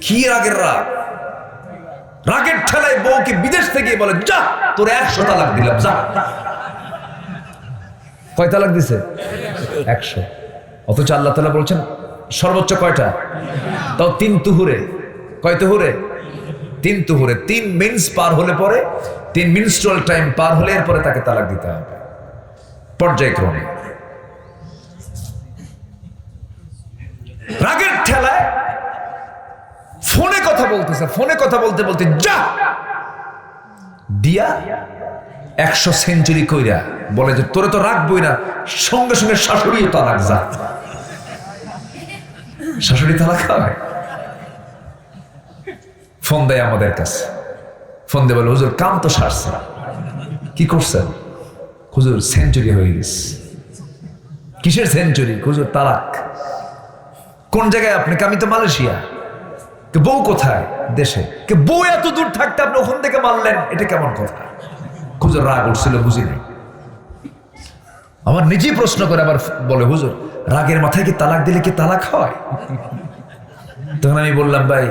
কি রাগের রাগ? রাগের ঠেলায় বউকে বিদেশ থেকে বলে, যা, তোর একশো তালাক দিলাম, যা। কয় তালাক দিছে? একশো। অথচ আল্লাহ তালা বলছেন, সর্বোচ্চ কয়টা? তাও তিন তুহুরে। কয় তুহুরে? তিন তুহুরে। তিন মিনস পার হলে পরে, তিন মিনস্ট্রাল টাইম পার হলে এরপরে তাকে তালাক দিতে হবে। পর্যায়ক্রমে। ফোনে কথা বলতেছে, ফোনে কথা বলতে বলতে যা! দিয়া একশো সেঞ্চুরি কইরা বলে যে, তোরে তো রাখবই না, সঙ্গে সঙ্গে শাশুড়িও তালাক যা। শাশুড়ি তালাক হয় ফোন দেয় আমাদের কাছে। ফোন দিয়ে বলে, হুজুর, কাম তো সারছে। কি করছেন? হুজুর, সেঞ্চুরি হয়ে গেছে। কিসের সেঞ্চুরি? হুজুর, তালাক। কোন জায়গায় আপনি? আমি তো মালয়েশিয়া। কে বউ কোথায়? দেশে। কে বউ এত দূর থাকতে আপনি ওখান থেকে মারলেন? এটা কেমন কথা? হুজুর রাগ উঠছিল, বুঝি নাই। আমার নিজেই প্রশ্ন করে আবার বলে, হুজুর, রাগের মাথায় কি তালাক দিলে কি তালাক হয়? তখন আমি বললাম, ভাই,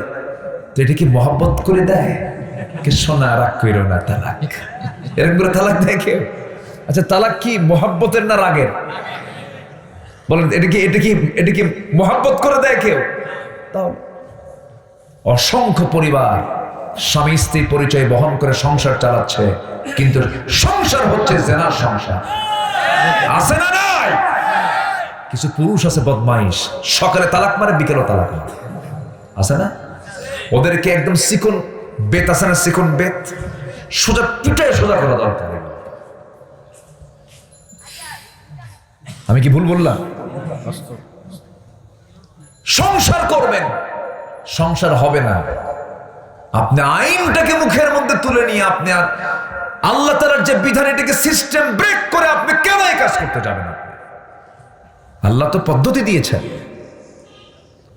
তো এটা কি মহব্বত করে দেয়? কে সোনা রাগ কইর না তালাক? এরকম করে তালাক দেয় কেউ? আচ্ছা তালাক কি মহব্বতের না রাগের? বলেন, এটা কি এটা কি এটা কি মহাব্বত করে দেয় কেউ? তাহলে অসংখ্য পরিবার স্বামী স্ত্রীর পরিচয় বহন করে সংসার চালাচ্ছে, কিন্তু সংসার হচ্ছে জেনার সংসার। আছে না নাই? কিছু পুরুষ আছে বদমাইশ, সকালে তালাক মারে বিকেলে তালাক আছে না? ওদেরকে একদম চিকন বেত আছে না চিকন বেত? সোজা পিঠে সোজা করা দরকার। আমি কি ভুল বললাম? সংসার করবেন। সংসার হবে না। আপনি আইনটাকে মুখের মধ্যে তুলে নিয়ে আপনি আর আল্লাহ তালার যে বিধান, এটাকে সিস্টেম ব্রেক করে আপনি কেন এই কাজ করতে যাবেন আল্লাহ তো পদ্ধতি দিয়েছেন।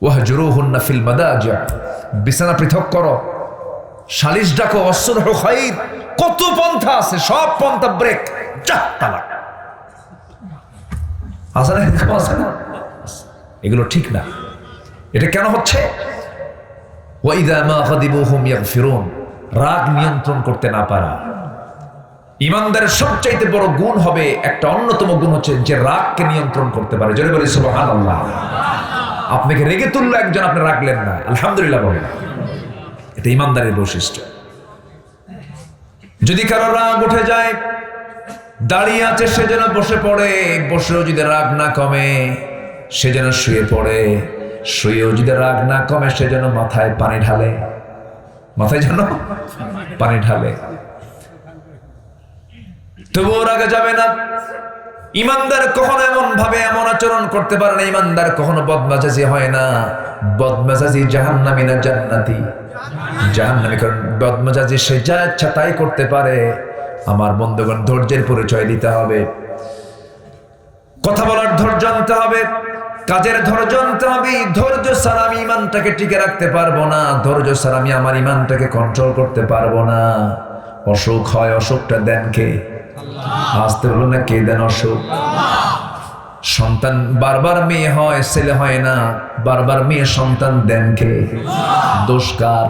ওয়াহ জরুহুন্না ফিল মাদাজা। বিছানা পৃথক করো। সালিশ ডাকো অসর খাইর। কত পন্থা আছে, সব পন্থা ব্রেক যা আছে না? এগুলো ঠিক না। এটা কেন হচ্ছে? রাগ নিয়ন্ত্রণ করতে না পারা। ইমানদারের সবচাইতে বড় গুণ হবে একটা অন্যতম গুণ হচ্ছে যে রাগকে নিয়ন্ত্রণ করতে পারে। জোরে বলি, সুবহানাল্লাহ। আপনাকে রেগে তুললো একজন, আপনি রাখলেন না। আলহামদুলিল্লাহ বলেন। এটা ইমানদারের বৈশিষ্ট্য। যদি কারও রাগ উঠে যায়, দাঁড়িয়ে আছে, সে যেন বসে পড়ে। বসেও যদি রাগ না কমে, সে যেন শুয়ে পড়ে। শুয়েও যদি রাগ না কমে, সে যেন মাথায় পানি ঢালে। মাথায় যেন পানি ঢালে। তবুও রাগে যাবে না। ইমানদার কখনো এমন ভাবে এমন আচরণ করতে পারে না। ইমানদার কখনো বদমাজাজি হয় না। বদমাজাজি জাহান্নামি না জান্নাতি? জাহান্নামি, কারণ বদমাজাজি সে যা ইচ্ছা তাই করতে পারে। আমার বন্ধুগণ, ধৈর্যের পরিচয় দিতে হবে। কথা বলার ধৈর্য আনতে হবে। কাজের ধৈর্য আনতে হবে ধৈর্য ছাড়া আমি ইমানটাকে টিকে রাখতে পারব না। ধৈর্য ছাড়া আমি আমার ইমানটাকে কন্ট্রোল করতে পারব না। অসুখ হয় অসুখটা দেন কে? আসতে হলো না কে দেন অসুখ? সন্তান বারবার মেয়ে হয় ছেলে হয় না। বারবার মেয়ে সন্তান দেন কে? দোষ কার?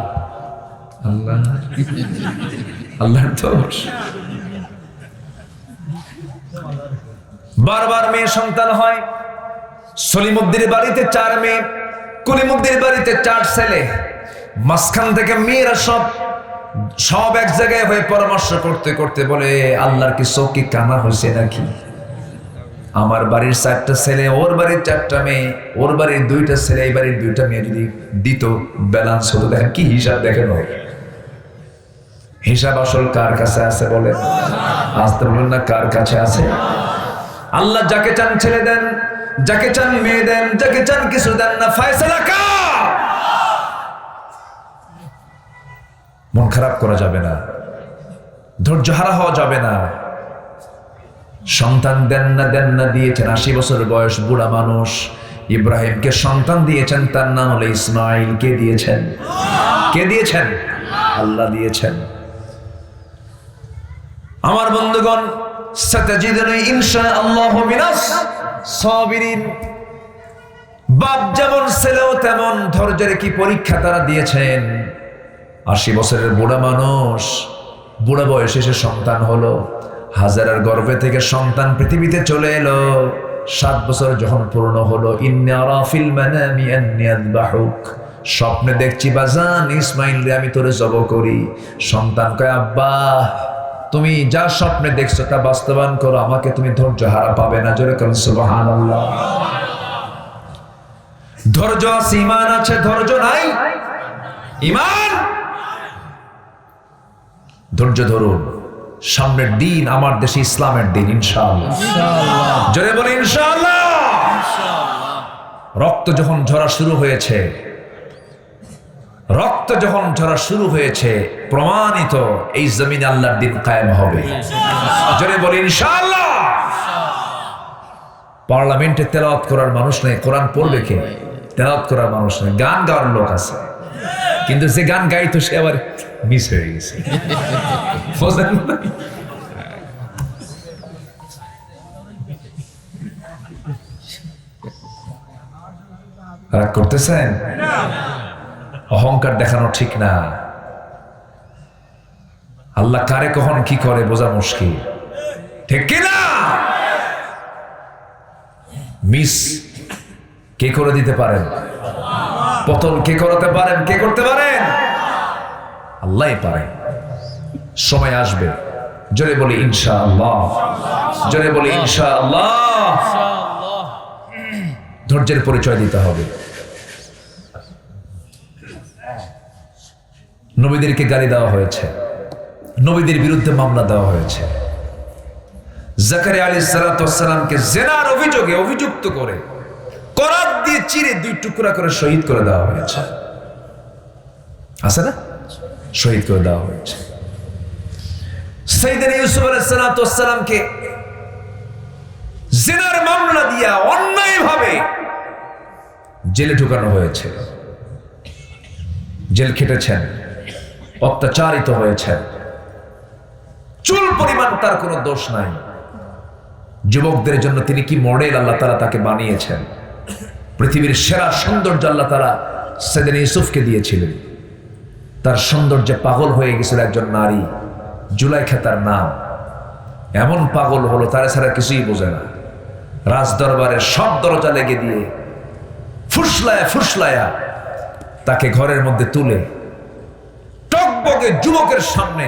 আল্লাহ। আল্লাহর দোষ। বারবার মেয়ে সন্তান হয় সলিমুদ্দির বাড়িতে চার মেয়ে কলিমুদ্দির বাড়িতে চার ছেলে। মাঝখান থেকে মেয়েরা সব সব এক জায়গায় হয়ে পরামর্শ করতে করতে বলে আল্লাহর কি চোখে কানা হয়েছে নাকি? আমার বাড়ির চারটা ছেলে, ওর বাড়ির চারটা মেয়ে, ওর বাড়ির দুইটা ছেলে, এই বাড়ির দুইটা মেয়ে যদি দিত ব্যালান্স হতো। দেখেন কি হিসাব দেখেন হিসাব আসল কার কাছে আছে বলে আসতে বলুন না কার কাছে আছে। আল্লাহ যাকে চান ছেড়ে দেন। যাকে চান মেয়ে দেন, যাকে চান কিছু দেন না, ফায়সালা মন খারাপ করা যাবে না, ধৈর্য হারা হওয়া যাবে না। সন্তান দেন না দেন না, দিয়েছেন আশি বছর বয়স বুড়া মানুষ। ইব্রাহিমকে সন্তান দিয়েছেন, তার নাম হলো ইসমাইল। কে দিয়েছেন? কে দিয়েছেন? আল্লাহ দিয়েছেন। আমার বন্ধুগণ, সাতাজিদুনি ইনশা আল্লাহ মিনাস। সাবিরিন বাপ যেমন ছেলেও তেমন ধৈর্যের কি পরীক্ষা তারা দিয়েছেন। আশি বছরের বুড়া মানুষ, বুড়া বয়সে সে সন্তান হলো, হাজারের গর্ভে থেকে সন্তান পৃথিবীতে চলে এলো। সাত বছর যখন পূর্ণ হলো স্বপ্নে দেখছি, বাজান ইসমাইল আমি তোরে জব করি। সন্তান কয়, আব্বা তুমি যা স্বপ্নে দেখছ তা বাস্তবায়ন করো আমাকে তুমি ধৈর্য হারা পাবে না। জোরে করেন সুবহানাল্লাহ। ধৈর্য আছে ইমান আছে ধৈর্য নাই। ইমান ধৈর্য ধরুন সামনের দিন আমার দেশে ইসলামের দিন ইনশাআল্লাহ। জোরে বলি ইনশাআল্লাহ। রক্ত যখন ঝরা শুরু হয়েছে রক্ত যখন ঝরা শুরু হয়েছে, প্রমাণিত এই জমিন আল্লাহর দিন কায়েম হবে। জোরে বলি, ইনশাআল্লাহ! পার্লামেন্টে তেলাওয়াত করার মানুষ নেই, কোরআন পড়বে কে? তেলাওয়াত করার মানুষ নেই, গান গাওয়ার লোক আছে। কিন্তু যে গান গাইতো, সে আবার মিস হয়ে গেছে। রাগ করতেছেন? অহংকার দেখানো ঠিক না। আল্লাহ কারে কখন কি করে বোঝা মুশকিল। ঠিক কিনা মিস, কে করে দিতে পারেন? পতন কে করাতে পারেন? কে করতে পারেন? আল্লাহ পারে। সময় আসবে। জোরে বলি ইনশা আল্লাহ জোরে বলি ইনশা আল্লাহ ধৈর্যের পরিচয় দিতে হবে। নবীদেরকে গালি দেওয়া হয়েছে। নবীদের বিরুদ্ধে মামলা দেওয়া হয়েছে। আলী সালাতামকে জেনার অভিযোগে অভিযুক্ত করে করাত দিয়ে চিরে দুই টুকরা করে শহীদ করে দেওয়া হয়েছে। আছে না? শহীদ করে দেওয়া হয়েছে। সেইদিন ইউসুফ জেনার মামলা দিয়া জেলে ঢুকানো হয়েছে। জেল খেটেছেন, অত্যাচারিত হয়েছেন। চুল পরিমাণ তার কোনো দোষ নাই। যুবকদের জন্য তিনি কি মডেল আল্লাহ তারা তাকে বানিয়েছেন? পৃথিবীর সেরা সৌন্দর্য আল্লাহ তারা সেদিন ইউসুফকে দিয়েছিলেন। তার সৌন্দর্যে পাগল হয়ে গেছিল একজন নারী, জুলাইখা তার নাম। এমন পাগল হলো, তারা ছাড়া কিছুই বোঝে না। রাজ দরবারের সব দরজা লেগে দিয়ে ফুসলায়া ফুসলায়া তাকে ঘরের মধ্যে তুলে টকবগে যুবকের সামনে,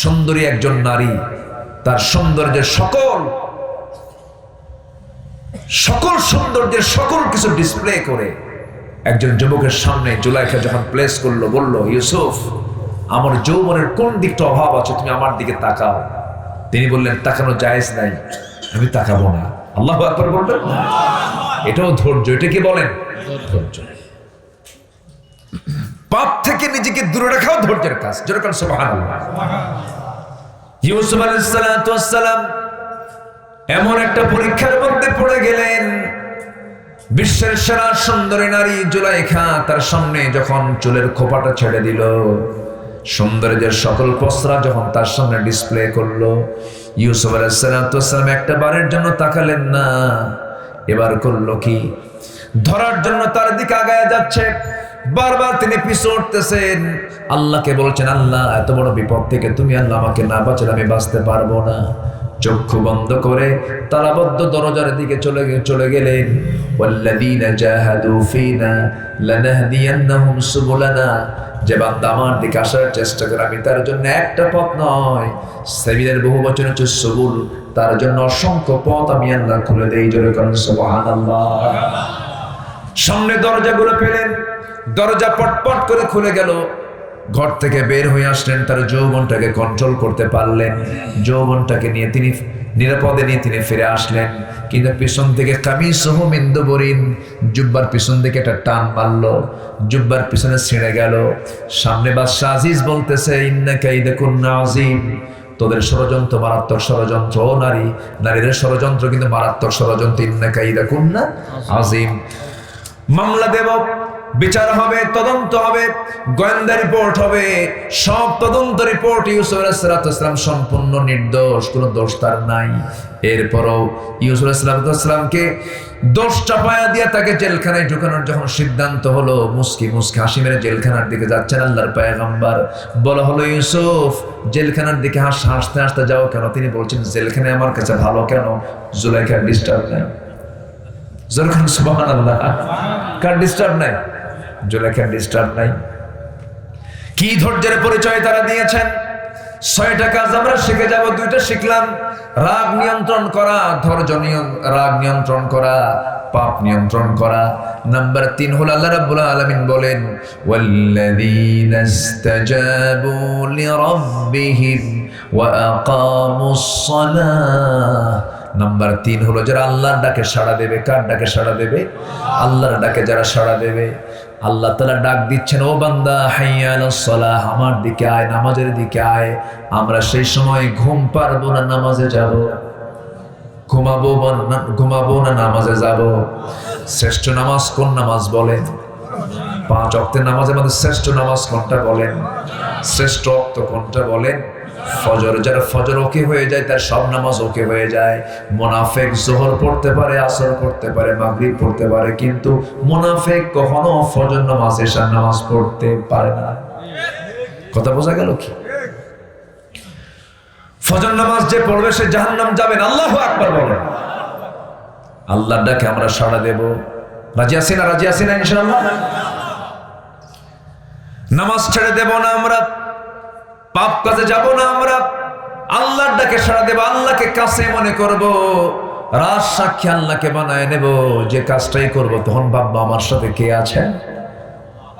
সুন্দরী একজন নারী, তার সৌন্দর্যের সকল সকল সৌন্দর্যের সকল কিছু ডিসপ্লে করে একজন যুবকের সামনে জুলাইখা যখন প্লেস করল, বলল, ইউসুফ, আমার যৌবনের কোন দিকটা অভাব আছে? তুমি আমার দিকে তাকাও। তিনি বললেন, তাকানো জায়েজ নাই, আমি তাকাবো না। আল্লাহ একবার বলবেন এটাও ধৈর্য, এটা কি বলেন? ধৈর্য। পাপ থেকে নিজেকে দূরে রাখাও ধৈর্যের কাজ। যেরকম সুবহানাল্লাহ। ইউসুফ আলাইহিস সালাম এমন একটা পরীক্ষার মধ্যে পড়ে গেলেন। বিশ্বের সেরা সুন্দরী নারী জুলাইখা তার সামনে যখন চুলের খোপাটা ছেড়ে দিল, সৌন্দর্যের সকল পসরা যখন তার সামনে ডিসপ্লে করল, ইউসুফ আলাইসালাম একটা বারের জন্য তাকালেন না। এবার করল কি? ধরার জন্য তার দিকে আগায় যাচ্ছে। বারবার তিনি পিছু উঠতেছেন আল্লাহকে বলছেন, আল্লাহ, এত বড় বিপদ থেকে তুমি আল্লাহ আমাকে না বাঁচলে আমি বাঁচতে পারব না। চক্ষু বন্ধ করে তালাবদ্ধ দরজার দিকে চলে চলে গেলেন। যে বান্দা আমার দিকে আসার চেষ্টা করে, আমি তার জন্য একটা পথ নয়, সেমিনের বহু বচন হচ্ছে সবুল। তার জন্য অসংখ্য পথ আমি আল্লাহ খুলে দেই, জোরে করেন সামনে দরজাগুলো পেলেন দরজা পটপট করে খুলে গেল। ঘর থেকে বের হয়ে আসলেন, তার যৌবনটাকে কন্ট্রোল করতে পারলেন। যৌবনটাকে নিয়ে তিনি নিরাপদে নিয়ে তিনি ফিরে আসলেন। কিন্তু পিছন থেকে কামি সহ মিন্দবরিন জুব্বার পিছন থেকে একটা টান মারলো। জুব্বার পিছনে ছিঁড়ে গেল। সামনে বা সাজিজ বলতেছে, ইন্না কাইদা কুন্না আজিম তোদের ষড়যন্ত্র মারাত্মক ষড়যন্ত্র, ও নারী। নারীদের ষড়যন্ত্র কিন্তু মারাত্মক ষড়যন্ত্র। ইন্না কাইদা কুন্না আজিম মামলা দেব। বিচার হবে, তদন্ত হবে, গোয়েন্দা রিপোর্ট হবে। সব তদন্ত রিপোর্ট ইউসুফ আলাইসালাম সম্পূর্ণ নির্দোষ, কোনো দোষ তার নাই। এরপরও ইউসুফ আলাইসালামকে দোষ চাপায়া দিয়ে তাকে জেলখানায় ঢুকানোর যখন সিদ্ধান্ত হলো, মুস্কি মুস্কি হাসি মেরে জেলখানার দিকে যাচ্ছেন আল্লাহর পায়গাম্বার। বলা হলো, ইউসুফ, জেলখানার দিকে হাস, হাসতে হাসতে যাও কেন? তিনি বলছেন, জেলখানায় আমার কাছে ভালো কেন? জুলাইখার ডিস্টার্ব নাই। জোরখান সুবাহ আল্লাহ কার ডিস্টার্ব নাই? জুলেখার ডিস্টার্ব নাই। কি ধৈর্যের পরিচয় তারা দিয়েছেন? ছয়টা কাজ আমরা শিখে যাব, দুইটা শিখলাম। রাগ নিয়ন্ত্রণ করা, ধৈর্য রাগ নিয়ন্ত্রণ করা, পাপ নিয়ন্ত্রণ করা। নাম্বার তিন হল আল্লাহ রাব্বুল আলামিন বলেন, ওয়াল্লাযীনা ইসতাজাবু লিরাব্বিহিম ওয়া আকামুস সালাহ। নাম্বার তিন হলো, যারা আল্লাহর ডাকে সাড়া দেবে, কার ডাকে সাড়া দেবে? আল্লাহর ডাকে যারা সাড়া দেবে। আল্লাহ তালা ডাক দিচ্ছেন, ও বান্দা হাইয়াল আমার দিকে আয়, নামাজের দিকে আয়। আমরা সেই সময় ঘুম পারব না, নামাজে যাব। ঘুমাবো ঘুমাবো না, নামাজে যাব। শ্রেষ্ঠ নামাজ কোন নামাজ বলেন? পাঁচ অক্টের নামাজের মধ্যে শ্রেষ্ঠ নামাজ কোনটা বলেন? শ্রেষ্ঠ অক্ত কোনটা বলেন? ফজর, যারা ফজর ওকে হয়ে যায়, তার সব নামাজ ওকে হয়ে যায়। মোনাফেক জোহর পড়তে পারে, আসর পড়তে পারে, মাগরিব পড়তে পারে, কিন্তু মোনাফেক কখনো ফজর নামাজ, এশার নামাজ পড়তে পারে না। কথা বোঝা গেল কি? ফজর নামাজ যে পড়বে, সে জাহান্নাম যাবেন আল্লাহ আকবার বলেন আল্লাহর ডাকে আমরা সাড়া দেব। রাজি আছি না? রাজি আছি না ইনশাআল্লাহ? নামাজ ছেড়ে দেব না আমরা। পাপ কাজে যাব না আমরা। আল্লাহর ডাকে সাড়া দেব, আল্লাহকে কাছে মনে করব। রাজ সাক্ষী আল্লাহকে বানায় নেব, যে কাজটাই করব। তখন ভাববো আমার সাথে কে আছেন?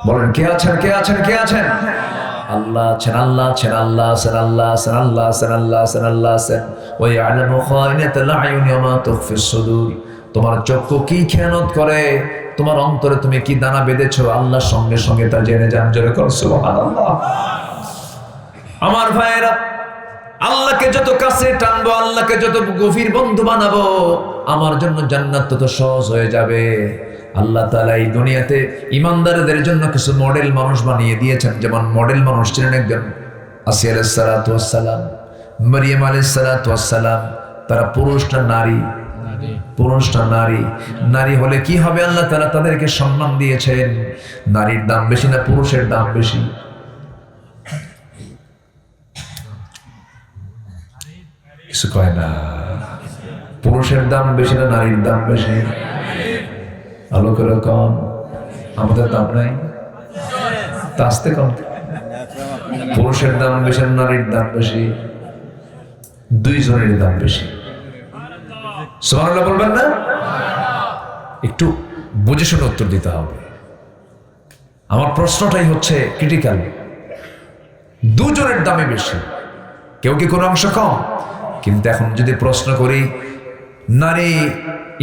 বলেন, কে আছেন কে আছেন কে আছেন? আল্লাহ আছেন আল্লাহ আছেন আল্লাহ আছেন আল্লাহ আছেন আল্লাহ আছেন আল্লাহ আছেন আল্লাহ আছেন। ওই আলামু সুদূর। তোমার চক্ষু কি খেয়ানত করে? তোমার অন্তরে তুমি কি দানা বেঁধেছো? আল্লাহর সঙ্গে সঙ্গে তা জেনে যান, জোরে কর, সুবহানাল্লাহ। আমার ভাইয়েরা আল্লাহকে যত কাছে টানবো আল্লাহকে যত গভীর বন্ধু বানাবো আমার জন্য জান্নাত তত সহজ হয়ে যাবে। আল্লাহ তালা এই দুনিয়াতে ইমানদারদের জন্য কিছু মডেল মানুষ বানিয়ে দিয়েছেন। যেমন মডেল মানুষ ছিলেন একজন আসিয়া আলাইহিস সালাতু ওয়াস সালাম মারিয়াম আলাইহিস সালাতু তারা পুরুষ না নারী? পুরুষটা নারী? নারী হলে কি হবে? আল্লাহ তাআলা তাদেরকে সম্মান দিয়েছেন। নারীর দাম বেশি না পুরুষের দাম বেশি? কিছু কয় না? পুরুষের দাম বেশি না নারীর দাম বেশি? আলো করে কম আমাদের দাম নাই? আসতে কম পুরুষের দাম বেশি না নারীর দাম বেশি? দুইজনের দাম বেশি। সুবহানাল্লাহ বলবেন না? একটু বুঝে শুনে উত্তর দিতে হবে। আমার প্রশ্নটাই হচ্ছে ক্রিটিক্যাল দুজনের দামে বেশি। কেউ কি কোনো অংশ কম? কিন্তু এখন যদি প্রশ্ন করি, নারী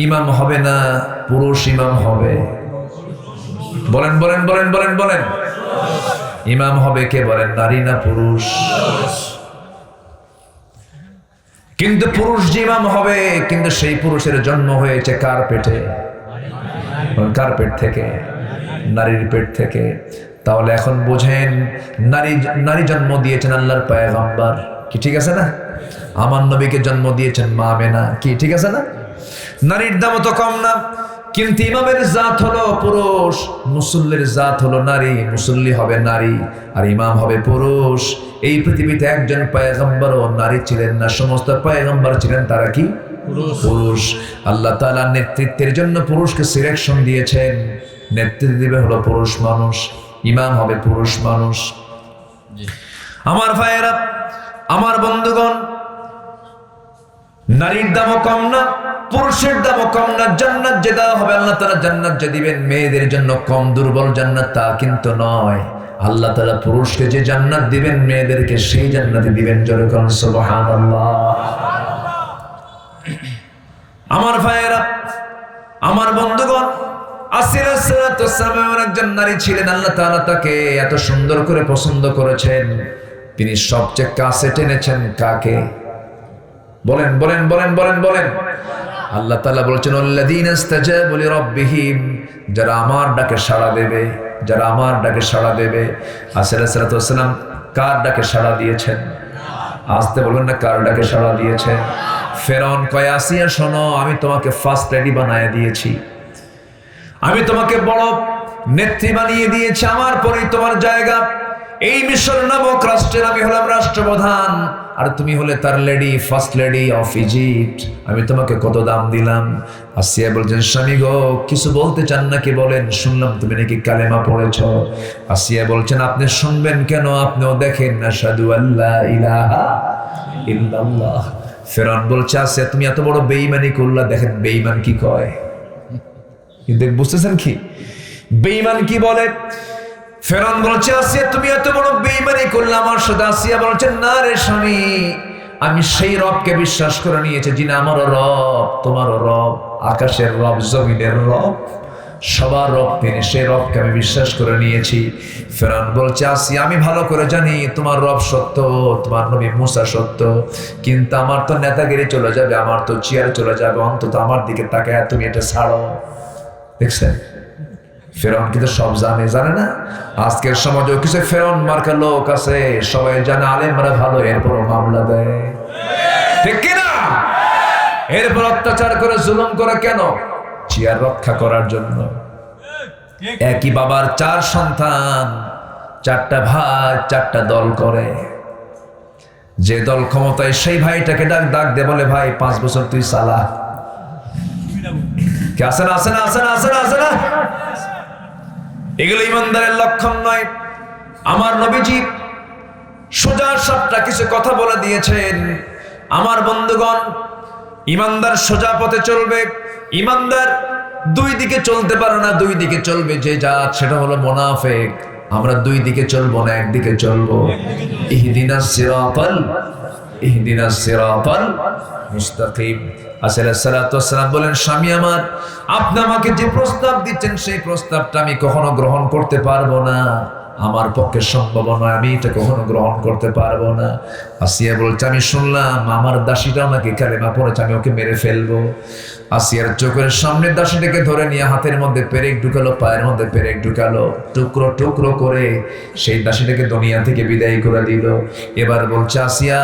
ইমাম হবে না পুরুষ ইমাম হবে? বলেন বলেন বলেন বলেন বলেন। ইমাম হবে কে বলেন, নারী না পুরুষ? কিন্তু পুরুষ যে ইমাম হবে, কিন্তু সেই পুরুষের জন্ম হয়েছে কার পেটে? কার পেট থেকে? নারীর পেট থেকে। তাহলে এখন বোঝেন, নারী নারী জন্ম দিয়েছেন আল্লাহর পায়গাম্বার। কি ঠিক আছে না? আমার নবীকে জন্ম দিয়েছেন মা মেনা। কি ঠিক আছে না? নারীর দামও তো কম না। কিন্তু ইমামের জাত হলো পুরুষ মুসল্লির জাত হলো নারী মুসল্লি হবে নারী আর ইমাম হবে পুরুষ। এই পৃথিবীতে একজন পায়গম্বর ও নারী ছিলেন না সমস্ত পায়গম্বর ছিলেন তারা কি? পুরুষ। আল্লাহ তাআলা নেতৃত্বের জন্য পুরুষকে সিলেকশন দিয়েছেন। নেতৃত্ব দিবে হলো পুরুষ মানুষ ইমাম হবে পুরুষ মানুষ। আমার ভাইয়েরা আমার বন্ধুগণ, নারীর দামও কম না, পুরুষের দামও কম না, জান্নাত যে দেওয়া হবে আল্লাহ তারা জান্নাত যে দিবেন। মেয়েদের জন্য কম দুর্বল জান্নাত তা কিন্তু নয়। আল্লাহ তারা পুরুষকে যে জান্নাত দিবেন, মেয়েদেরকে সেই জান্নাতে দিবেন জোরে করুন আমার ভাইয়েরা, আমার বন্ধুগণ, আসির একজন নারী ছিলেন, আল্লাহ তাআলা তাকে এত সুন্দর করে পছন্দ করেছেন। তিনি সবচেয়ে কাছে টেনেছেন কাকে? বলেন বলেন বলেন বলেন বলেন। আল্লাহ তাআলা বলছেন যারা আমার ডাকে সাড়া দেবে, যারা আমার ডাকে সাড়া দেবে। আলাইহি ওয়াসাল্লাম কার ডাকে সাড়া দিয়েছেন? আসতে বলবেন না, কার ডাকে সাড়া দিয়েছেন? ফেরন কয়, আসিয়া শোনো, আমি তোমাকে ফার্স্ট লেডি বানায় দিয়েছি। আমি তোমাকে বড় নেত্রী বানিয়ে দিয়েছি। আমার পরেই তোমার জায়গা এই মিশর নামক রাষ্ট্রের আমি হলাম রাষ্ট্রপ্রধান। আর তুমি হলে তার lady, first lady of Egypt. আমি তোমাকে কত দাম দিলাম? আসিয়া বলছেন, স্বামী গো, কিছু বলতে চান নাকি বলেন? শুনলাম তুমি নাকি কালেমা পড়েছ। আসিয়া বলছেন, আপনি শুনবেন কেন? আপনিও দেখেন না সাধু আল্লাহ ইলাহা ইল্লাল্লাহ। ফেরন বলছে, আসিয়া, তুমি এত বড় বেইমানি করলা, দেখেন বেইমান কি কয়? কিন্তু বুঝতেছেন কি? বেঈমান কি বলে? ফেরান বলছে, আসিয়া তুমি এত বড় বেঈমানি করলে আমার সাথে? আসিয়া বলছেন না রে স্বামী, আমি সেই রবকে বিশ্বাস করে নিয়েছি যিনি আমারও রব তোমারও রব, আকাশের রব, জমিনের রব, সবার রব তিনি, সেই রবকে আমি বিশ্বাস করে নিয়েছি। ফেরান বলছে আসি আমি ভালো করে জানি, তোমার রব সত্য, তোমার নবী মুসা সত্য, কিন্তু আমার তো নেতাগিরি চলে যাবে, আমার তো চেয়ার চলে যাবে, অন্তত আমার দিকে তাকায় তুমি এটা ছাড়ো। দেখছেন? ফেরন কিন্তু সব জানে জানে না? আজকের সমাজেও কিছু ফেরন মার্কা লোক আছে, সবাই জানে আলেমরা ভালো এরপর মামলা দেয়। ঠিক কিনা? এরপর অত্যাচার করে, জুলুম করে কেন? চেয়ার রক্ষা করার জন্য। একই বাবার চার সন্তান, চারটা ভাই, চারটা দল করে। যে দল ক্ষমতায়, সেই ভাইটাকে ডাক ডাক দে বলে, ভাই, পাঁচ বছর তুই সালা আসে না আসে না আসে না আসে না আসে না? এগুলো ইমানদারের লক্ষণ নয়। আমার নবীজি সোজা সাপটা কিছু কথা বলে দিয়েছেন। আমার বন্ধুগণ, ইমানদার সোজা পথে চলবে। ইমানদার দুই দিকে চলতে পারে না, দুই দিকে চলবে। যে জাত সেটা হলো মোনাফেক। আমরা দুই দিকে চলবো না, একদিকে চলবো। ইহদিনা বলেন, স্বামী আমার, আপনি আমাকে যে প্রস্তাব দিচ্ছেন, সেই প্রস্তাবটা আমি কখনো গ্রহণ করতে পারব না। আমার পক্ষে সম্ভব নয়, আমি এটা কখনো গ্রহণ করতে পারব না। আসিয়া বলছে, আমি শুনলাম, আমার দাসীটাও নাকি কালেমা পড়েছে, আমি ওকে মেরে ফেলব। আসিয়ার চোখের সামনে দাসীটাকে ধরে নিয়ে হাতের মধ্যে পেরেক ঢুকালো, পায়ের মধ্যে পেরেক ঢুকালো, টুকরো টুকরো করে সেই দাসীটাকে দুনিয়া থেকে বিদায় করে দিল। এবার বলছে, আসিয়া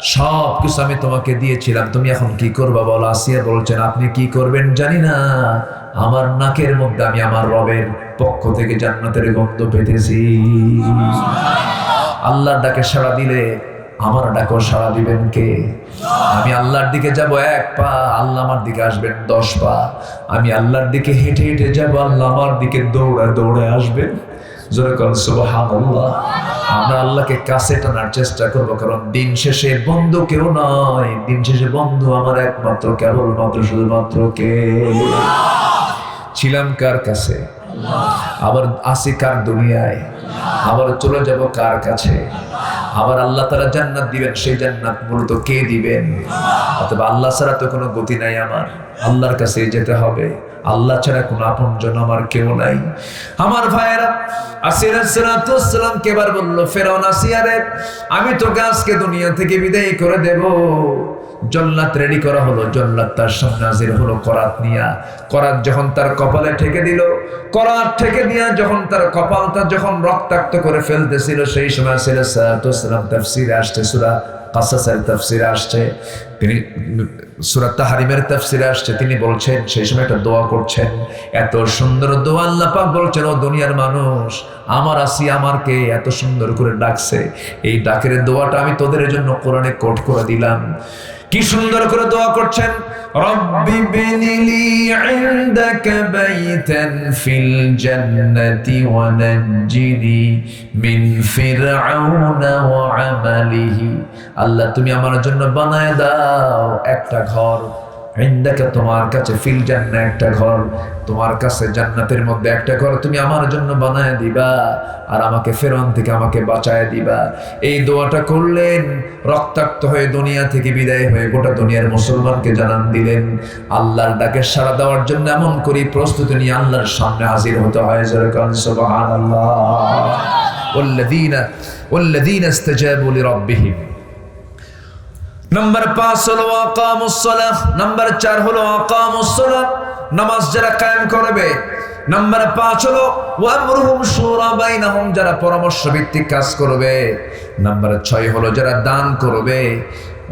সব কিছু আমি তোমাকে দিয়েছিলাম, তুমি এখন কি করবা বলো? আসিয়া বলছেন, আপনি কি করবেন জানি না আমার নাকের মধ্যে আমি আমার রবের পক্ষ থেকে জান্নাতের গন্ধ পেতেছি। আল্লাহর ডাকে সাড়া দিলে আমার ডাকও সাড়া দিবেন কে? আমি আল্লাহর দিকে যাব এক পা, আল্লাহ আমার দিকে আসবেন দশ পা। আমি আল্লাহর দিকে হেঁটে হেঁটে যাব, আল্লাহ আমার দিকে দৌড়ে দৌড়ে আসবেন। জোরে আমরা আল্লাহকে কাছে টানার চেষ্টা করব, কারণ দিন শেষে বন্ধু কেউ নয়। দিন শেষে বন্ধু আমার একমাত্র, কেবলমাত্র, শুধুমাত্র কে? ছিলাম কার কাছে, আবার আসি কার দুনিয়ায়, আবার চলে যাব কার কাছে? আবার আল্লাহ তারা জান্নাত দিবেন, সেই জান্নাত মূলত কে দিবেন? অথবা আল্লাহ ছাড়া তো কোনো গতি নাই আমার। আল্লাহর কাছে যেতে হবে। আল্লাহ ছাড়া কোনো আপন জন আমার কেউ নাই। আমার ভাইয়েরা, আসির সালাম কেবার বলল, ফেরাউন আসিয়ারে আমি তোকে আজকে দুনিয়া থেকে বিদায় করে দেব। জল্লাত রেডি করা হলো জল্লাত তার সামনে হাজির হলো করাত নিয়া। করাত যখন তার কপালে ঠেকে দিল, করাত ঠেকে দিয়া যখন তার কপালটা যখন রক্তাক্ত করে ফেলতেছিল, সেই সময় সিরাম তাফসিরে আসছে, সুরা কাসাসের তাফসিরে আসছে। তিনি সুরাত তাহারিমের তাফসিরে আসছে, তিনি বলছেন, সেই সময় একটা দোয়া করছেন। এত সুন্দর দোয়া আল্লাহ পাক বলছেন, ও দুনিয়ার মানুষ, আমার আসি আমারকে এত সুন্দর করে ডাকছে। এই ডাকের দোয়াটা আমি তোদের জন্য কোরআনে কোট করে দিলাম। কি সুন্দর করে দোয়া করছেন? রব্বি বিনিলি ইনদাকা বাইতান ফিল জান্নাতি ওয়া নাজ্জিনি মিন ফিরআউনা ওয়া আমালিহি। আল্লাহ, তুমি আমার জন্য বানায় দাও একটা ঘর। ইন্দাকে তোমার কাছে ফিল জান্না একটা ঘর তোমার কাছে জান্নাতের মধ্যে একটা ঘর তুমি আমার জন্য বানায় দিবা আর আমাকে ফেরন থেকে আমাকে বাঁচায় দিবা এই দোয়াটা করলেন রক্তাক্ত হয়ে দুনিয়া থেকে বিদায় হয়ে গোটা দুনিয়ার মুসলমানকে জানান দিলেন আল্লাহর ডাকে সাড়া দেওয়ার জন্য এমন করি প্রস্তুতি নিয়ে আল্লাহর সামনে হাজির হতে হয় যেরকম সুবহানাল্লাহ والذين والذين استجابوا لربهم নাম্বার পাঁচ হলো আকামুসলাহ নাম্বার চার হলো আকামুসলাহ নামাজ যারা কায়েম করবে। নাম্বার পাঁচ হলো, ওয়ামরুহুম শুরা বাইনাহুম, যারা পরামর্শ ভিত্তিক কাজ করবে। নাম্বার ছয় হলো, যারা দান করবে।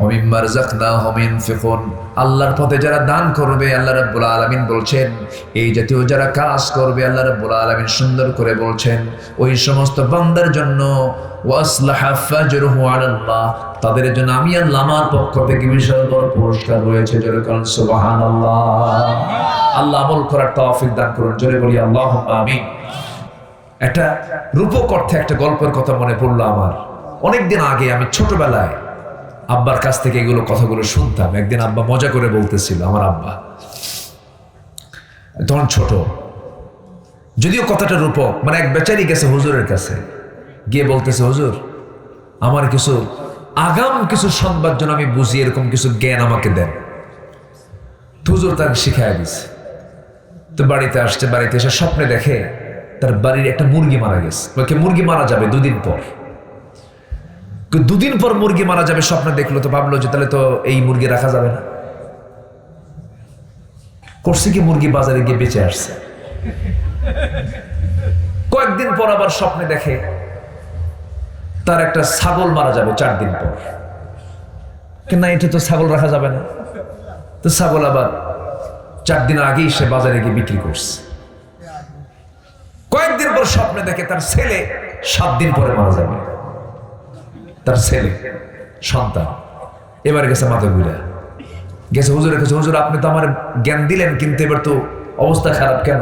অমিম্মার জাকনাহুম ইনফিকুন আল্লাহর পথে যারা দান করবে, আল্লাহ রাব্বুল আলামিন বলছেন, এই জাতীয় যারা কাজ করবে, আল্লাহ রাব্বুল আলামিন সুন্দর করে বলছেন, ওই সমস্ত বান্দার জন্য তাদের জন্য আমি আল্লাহ পক্ষ থেকে বিশাল বড় পুরস্কার রয়েছে করুন সুবহানাল্লাহ। আল্লাহ আমল করার তৌফিক দান করুন, জোরে বলি আল্লাহ আমিন। একটা রূপক অর্থে একটা গল্পের কথা মনে পড়ল আমার। অনেকদিন আগে, আমি ছোটবেলায় আব্বার কাছ থেকে এগুলো কথাগুলো শুনতাম। একদিন আব্বা মজা করে বলতেছিল, আমার আব্বা তখন ছোট। যদিও কথাটা রূপক মানে এক বেচারি গেছে হুজুরের কাছে। গিয়ে বলতেছে, হুজুর, আমার কিছু, আগাম কিছু সংবাদ যেন আমি বুঝি, এরকম কিছু জ্ঞান আমাকে দেন। হুজুর তাকে শিখাই দিছে। তো বাড়িতে আসছে, বাড়িতে এসে স্বপ্নে দেখে তার বাড়ির একটা মুরগি মারা গেছে। মুরগি মারা যাবে দুদিন পর? দুদিন পর মুরগি মারা যাবে, স্বপ্নে দেখল, তো ভাবলো যে তাহলে তো এই মুরগি রাখা যাবে না। করছে কি মুরগি বাজারে গিয়ে বেঁচে আসছে। কয়েকদিন পর আবার স্বপ্নে দেখে, তার একটা ছাগল মারা যাবে চার দিন পর। না, এটা তো ছাগল রাখা যাবে না। তো ছাগল আবার চার দিন আগেই সে বাজারে গিয়ে বিক্রি করছে। কয়েকদিন পর স্বপ্নে দেখে তার ছেলে সাত দিন পরে মারা যাবে। তার ছেলে, সন্তান। এবার গেছে ঘুরে। গেছে হুজুরের কাছে হুজুর, আপনি তো আমার জ্ঞান দিলেন, কিন্তু এবার তো অবস্থা খারাপ কেন?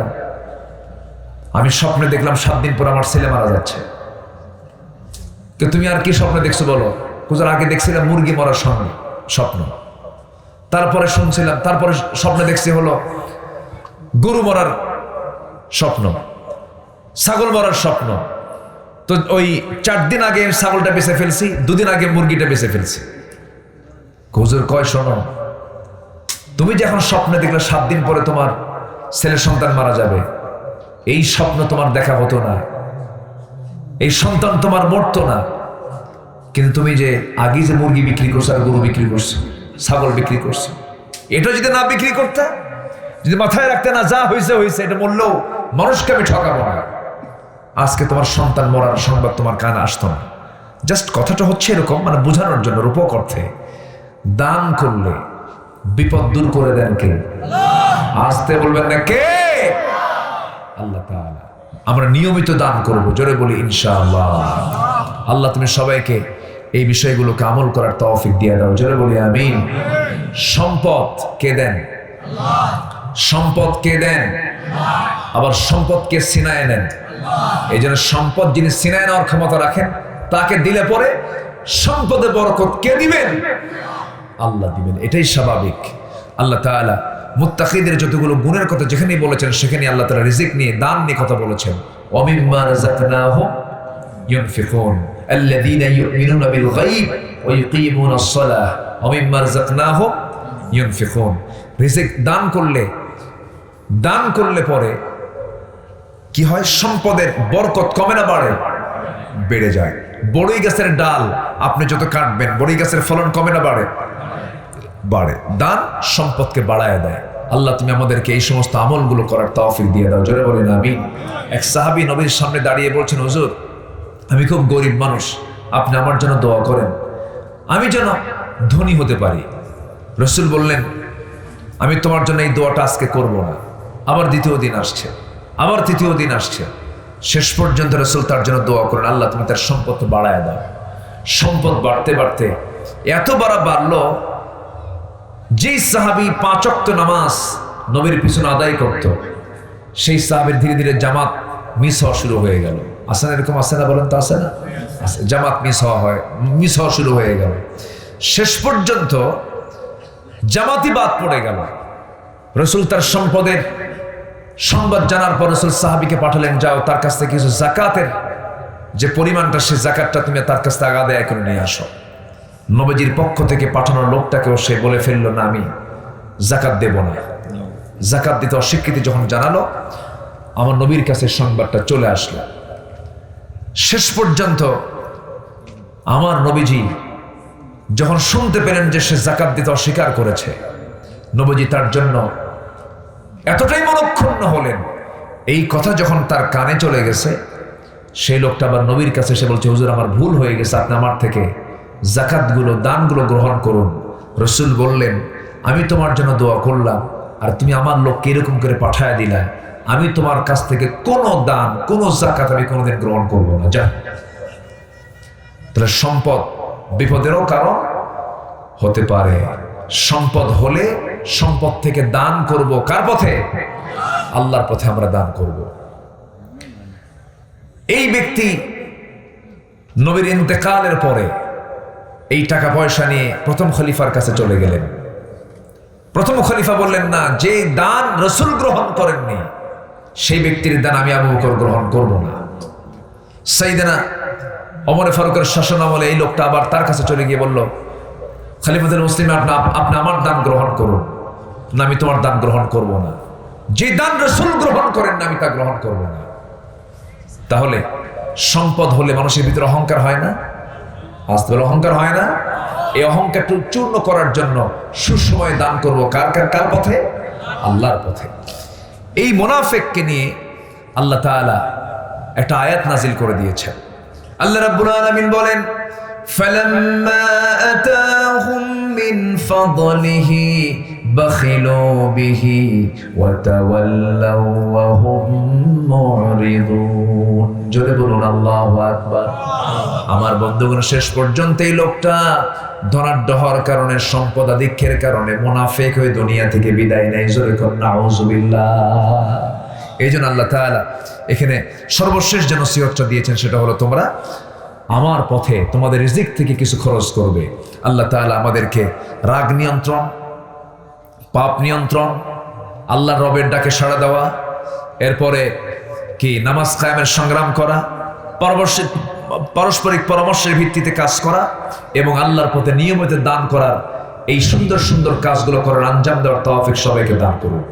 আমি স্বপ্নে দেখলাম সাত দিন পর আমার ছেলে মারা যাচ্ছে। তো তুমি আর কি স্বপ্নে দেখছ বলো? হুজুর, আগে দেখছিলাম মুরগি মরার সঙ্গে স্বপ্ন। তারপরে শুনছিলাম, তারপরে স্বপ্নে দেখছি হলো গরু মরার স্বপ্ন, ছাগল মরার স্বপ্ন। তো ওই চার দিন আগে ছাগলটা বেঁচে ফেলছি, দুদিন আগে মুরগিটা বেঁচে ফেলছি। হুজুর কয় শোনো? তুমি যখন স্বপ্নে দেখলে সাত দিন পরে তোমার ছেলে সন্তান মারা যাবে, এই স্বপ্ন তোমার দেখা হতো না। এই সন্তান তোমার মরতো না। কিন্তু তুমি যে আগে যে মুরগি বিক্রি করছ আর গরু বিক্রি করছ, ছাগল বিক্রি করছ, এটা যদি না বিক্রি করতে, যদি মাথায় রাখতে না যা হয়েছে হয়েছে এটা বললেও মানুষকে আমি ঠকাবো না। আজকে তোমার সন্তান মরার সংবাদ তোমার কানে আসতো না। জাস্ট কথাটা হচ্ছে এরকম মানে বোঝানোর জন্য রূপক অর্থে। দান করলে বিপদ দূর করে দেন কে? আসতে বলবেন না কে? আল্লাহ তাআলা। আমরা নিয়মিত দান করব জোরে বলি ইনশাআল্লাহ। আল্লাহ তুমি সবাইকে এই বিষয়গুলোকে আমল করার তৌফিক দিয়ে দাও জোরে বলি আমিন। সম্পদ কে দেন? সম্পদ কে দেন? আবার সম্পদকে সিনায় নেন? এই জন্য সম্পদ যিনি সিনায় নেওয়ার ক্ষমতা রাখেন, তাকে দিলে পরে সম্পদে বরকত কে দিবেন? আল্লাহ দিবেন। এটাই স্বাভাবিক। আল্লাহ তালা মুত্তাকিদের যতগুলো গুণের কথা যেখানে বলেছেন সেখানে আল্লাহ তালা রিজিক নিয়ে, দান নিয়ে কথা বলেছেন। অমিম্মা রাজাকনাহ ইউনফিকুন الذين يؤمنون بالغيب ويقيمون الصلاة ومما رزقناهم ينفقون রিজিক দান করলে দান করলে পরে কি হয়? সম্পদের বরকত কমে না বাড়ে? বেড়ে যায়। বড়ই গাছের ডাল আপনি যত কাটবেন, বড়ই গাছের ফলন কমে না বাড়ে? বাড়ে। দান সম্পদকে বাড়ায় দেয়। আল্লাহ, তুমি আমাদেরকে এই সমস্ত আমলগুলো করার তৌফিক দিয়ে দাও। জোরে বলেন আমি এক সাহাবী নবীর সামনে দাঁড়িয়ে বলছেন, হুজুর, আমি খুব গরিব মানুষ। আপনি আমার জন্য দোয়া করেন। আমি যেন ধনী হতে পারি। রসুল বললেন, আমি তোমার জন্য এই দোয়াটা আজকে করব না। আবার দ্বিতীয় দিন আসছে। আবার তৃতীয় দিন আসছে। শেষ পর্যন্ত রসুল তার জন্য দোয়া করেন, আল্লাহ, তুমি তার সম্পদ বাড়ায় দাও। সম্পদ বাড়তে বাড়তে এত বাড়া বাড়লো, যেই সাহাবি পাঁচক্ত নামাজ নবীর পিছনে আদায় করত, সেই সাহাবের ধীরে ধীরে জামাত মিস হওয়া শুরু হয়ে গেল। আসে না এরকম? আসে না বলেন তো আসে না? জামাত মিস হওয়া হয়, মিস হওয়া শুরু হয়ে গেল। শেষ পর্যন্ত জামাতি বাদ পড়ে গেল। রসুল তার সম্পদের সংবাদ জানার পর রসুল সাহাবিকে পাঠালেন, যাও, তার কাছ থেকে কিছু জাকাতের যে পরিমাণটা সে জাকাতটা তুমি তার কাছ থেকে আদায় করে নিয়ে আসো। নবজির পক্ষ থেকে পাঠানো লোকটাকেও সে বলে ফেলল, না, আমি জাকাত দেব না। জাকাত দিতে অস্বীকৃতি যখন জানালো, আমার নবীর কাছে সংবাদটা চলে আসলো। শেষ পর্যন্ত আমার নবীজি যখন শুনতে পেলেন যে সে জাকাত দিতে অস্বীকার করেছে, নবজি তার জন্য এতটাই মনক্ষুণ্ণ হলেন। এই কথা যখন তার কানে চলে গেছে, সেই লোকটা আবার নবীর কাছে এসে বলছে, হুজুর, আমার ভুল হয়ে গেছে, আপনি আমার থেকে জাকাতগুলো, দানগুলো গ্রহণ করুন। রসুল বললেন, আমি তোমার জন্য দোয়া করলাম, আর তুমি আমার লোককে এরকম করে পাঠায় দিলা। আমি তোমার কাছ থেকে কোনো দান, কোনো জাকাত আমি কোনোদিন গ্রহণ করব না। যা তাহলে সম্পদ বিপদেরও কারণ হতে পারে। সম্পদ হলে সম্পদ থেকে দান করব কার পথে? আল্লাহর পথে আমরা দান করব। এই ব্যক্তি নবীর ইন্তেকালের পরে এই টাকা পয়সা নিয়ে প্রথম খলিফার কাছে চলে গেলেন। প্রথম খলিফা বললেন, না, যে দান রসুল গ্রহণ করেননি, সেই ব্যক্তির দান আমি আবু বকর গ্রহণ করব না। সাইদেনা অমরে ফারুকের শাসন আমলে এই লোকটা আবার তার কাছে চলে গিয়ে বলল খালিফাতুল মুসলিম আপনি আপনি আমার দান গ্রহণ করুন, না আমি তোমার দান গ্রহণ করব না। যে দান রসুল গ্রহণ করেন না, আমি তা গ্রহণ করব না। তাহলে সম্পদ হলে মানুষের ভিতরে অহংকার হয় না? আসতে বলে অহংকার হয় না? এই অহংকারটি চূর্ণ করার জন্য সুসময়ে দান করব কার কার কার পথে? আল্লাহর পথে। এই মোনাফেককে নিয়ে আল্লাহ তালা একটা আয়াত নাজিল করে দিয়েছেন। আল্লাহ রাব্বুল আলামিন বলেন, ফালাম্মা আতাহু فضله بخلوا به وتولوا وهم معرضون জোরে বলুন আল্লাহু আকবার আমার বন্ধুগণ শেষ পর্যন্ত এই লোকটা ধনাঢ্য হওয়ার কারণে সম্পদ আধিক্যের কারণে মুনাফেক হয়ে দুনিয়া থেকে বিদায় নেয় জোরে কর নাউজুবিল্লাহ এই জন্য আল্লাহ তাআলা এখানে সর্বশেষ যে নসিহতটা দিয়েছেন সেটা হলো তোমরা আমার পথে তোমাদের রিজিক থেকে কিছু খরচ করবে। আল্লাহ তাআলা আমাদেরকে রাগ নিয়ন্ত্রণ, পাপ নিয়ন্ত্রণ আল্লাহ রবের ডাকে সাড়া দেওয়া, এরপরে কি নামাজ কায়েমের সংগ্রাম করা পরবর্তী পারস্পরিক পরামর্শের ভিত্তিতে কাজ করা এবং আল্লাহর পথে নিয়মিত দান করার এই সুন্দর সুন্দর কাজগুলো করার আঞ্জাম দেওয়ার তৌফিক সবাইকে দান করুন।